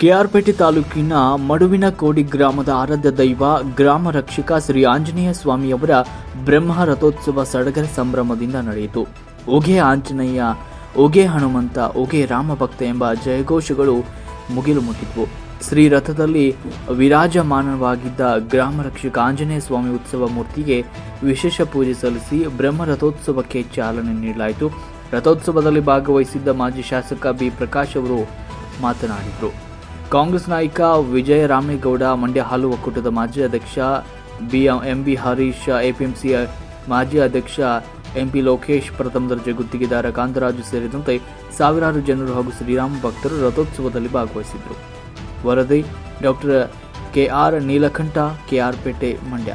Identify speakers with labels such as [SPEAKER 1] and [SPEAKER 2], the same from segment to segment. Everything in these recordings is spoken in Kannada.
[SPEAKER 1] ಕೆಆರ್ಪೇಟೆ ತಾಲೂಕಿನ ಮಡುವಿನ ಕೋಡಿ ಗ್ರಾಮದ ಆರಾಧ್ಯ ದೈವ, ಗ್ರಾಮ ರಕ್ಷಕ ಶ್ರೀ ಆಂಜನೇಯ ಸ್ವಾಮಿಯವರ ಬ್ರಹ್ಮ ರಥೋತ್ಸವ ಸಡಗರ ಸಂಭ್ರಮದಿಂದ ನಡೆಯಿತು. ಒಗೆ ಆಂಜನೇಯ ಒಗೆ ಹನುಮಂತ ಒಗೆ ರಾಮಭಕ್ತ ಎಂಬ ಜಯಘೋಷಗಳು ಮುಗಿಲು ಮುಟ್ಟಿದ್ವು. ಶ್ರೀ ರಥದಲ್ಲಿ ವಿರಾಜಮಾನವಾಗಿದ್ದ ಗ್ರಾಮ ರಕ್ಷಕ ಆಂಜನೇಯ ಸ್ವಾಮಿ ಉತ್ಸವ ಮೂರ್ತಿಗೆ ವಿಶೇಷ ಪೂಜೆ ಸಲ್ಲಿಸಿ ಬ್ರಹ್ಮ ರಥೋತ್ಸವಕ್ಕೆ ಚಾಲನೆ ನೀಡಲಾಯಿತು. ರಥೋತ್ಸವದಲ್ಲಿ ಭಾಗವಹಿಸಿದ್ದ ಮಾಜಿ ಶಾಸಕ ಬಿ ಪ್ರಕಾಶ್ ಅವರು ಮಾತನಾಡಿದರು. ಕಾಂಗ್ರೆಸ್ ನಾಯಕ ವಿಜಯ ರಾಮೇಗೌಡ, ಮಂಡ್ಯ ಹಾಲು ಒಕ್ಕೂಟದ ಮಾಜಿ ಅಧ್ಯಕ್ಷ B, M B Harish, APMC ಮಾಜಿ ಅಧ್ಯಕ್ಷ ಎಂಪಿ ಲೋಕೇಶ್, ಪ್ರಥಮ ದರ್ಜೆ ಗುತ್ತಿಗೆದಾರ ಕಾಂತರಾಜು ಸೇರಿದಂತೆ ಸಾವಿರಾರು ಜನರು ಹಾಗೂ ಶ್ರೀರಾಮ ಭಕ್ತರು ರಥೋತ್ಸವದಲ್ಲಿ ಭಾಗವಹಿಸಿದರು ವರದಿ doctor K R Neelakantha K R Pete Mandya.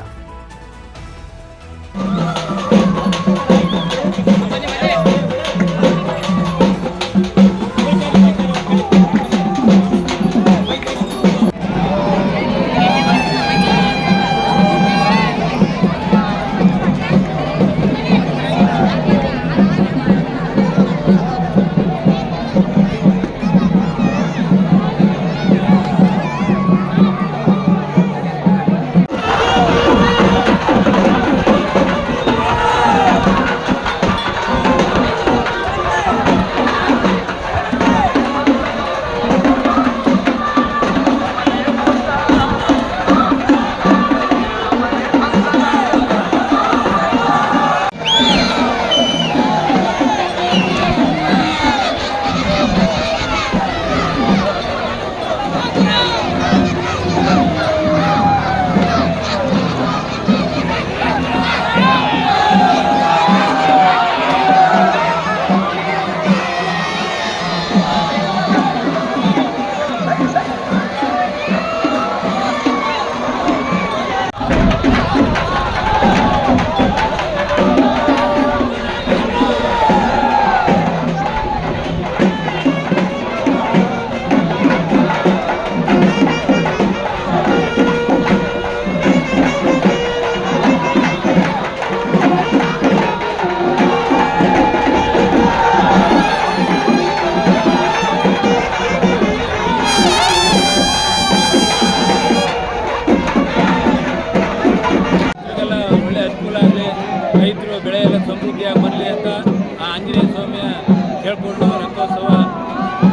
[SPEAKER 2] ಕೇಳ್ಕೊಂಡು ರಥೋತ್ಸವ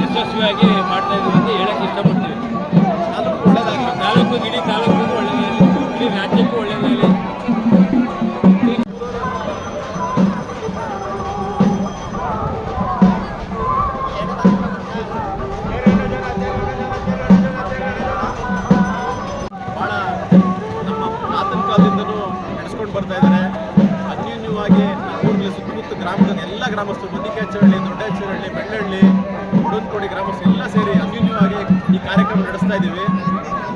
[SPEAKER 2] ಯಶಸ್ವಿಯಾಗಿ ಮಾಡ್ತಾ ಇದ್ದೀವಿ ಅಂತ ಹೇಳಕ್ಕೆ ಇಷ್ಟಪಡ್ತೀವಿ. ತಾಲೂಕು ಇಡೀ ತಾಲೂಕಿಗೂ ಒಳ್ಳೆಯದಾಗಲಿ ಇಡೀ ರಾಜ್ಯಕ್ಕೂ ಒಳ್ಳೆಯದಾಗಲಿ
[SPEAKER 3] ನಮ್ಮ ನಡೆಸ್ಕೊಂಡು ಬರ್ತಾ ಇದ್ದಾರೆ. ಗ್ರಾಮಸ್ಥರು ದೊಡ್ಡ ದೊಡ್ಡಚ್ಚಹಳ್ಳಿ ಬೆಳ್ಳಹಳ್ಳಿ ಉಡುನ್ಕೋಡಿ ಗ್ರಾಮಸ್ಥರು ಎಲ್ಲ ಸೇರಿ ಅನ್ಯೂನ್ಯವಾಗಿ ಈ ಕಾರ್ಯಕ್ರಮ ನಡೆಸ್ತಾ ಇದ್ದೀವಿ.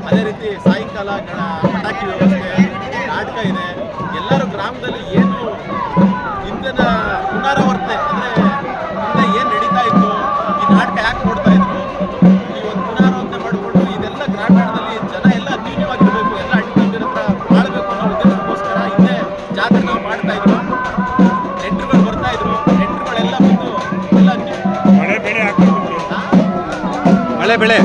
[SPEAKER 3] ಅದೇ ರೀತಿ ಸಾಯಂಕಾಲ ಪಟಾಕಿ ವ್ಯವಸ್ಥೆ ನಾಟಕ ಇದೆ. ಎಲ್ಲರೂ ಗ್ರಾಮದಲ್ಲಿ ಏನು ಹಿಂದಿನ ಪುನರಾವರ್ತನೆ ಅಂದರೆ
[SPEAKER 4] ಬೆಳೆ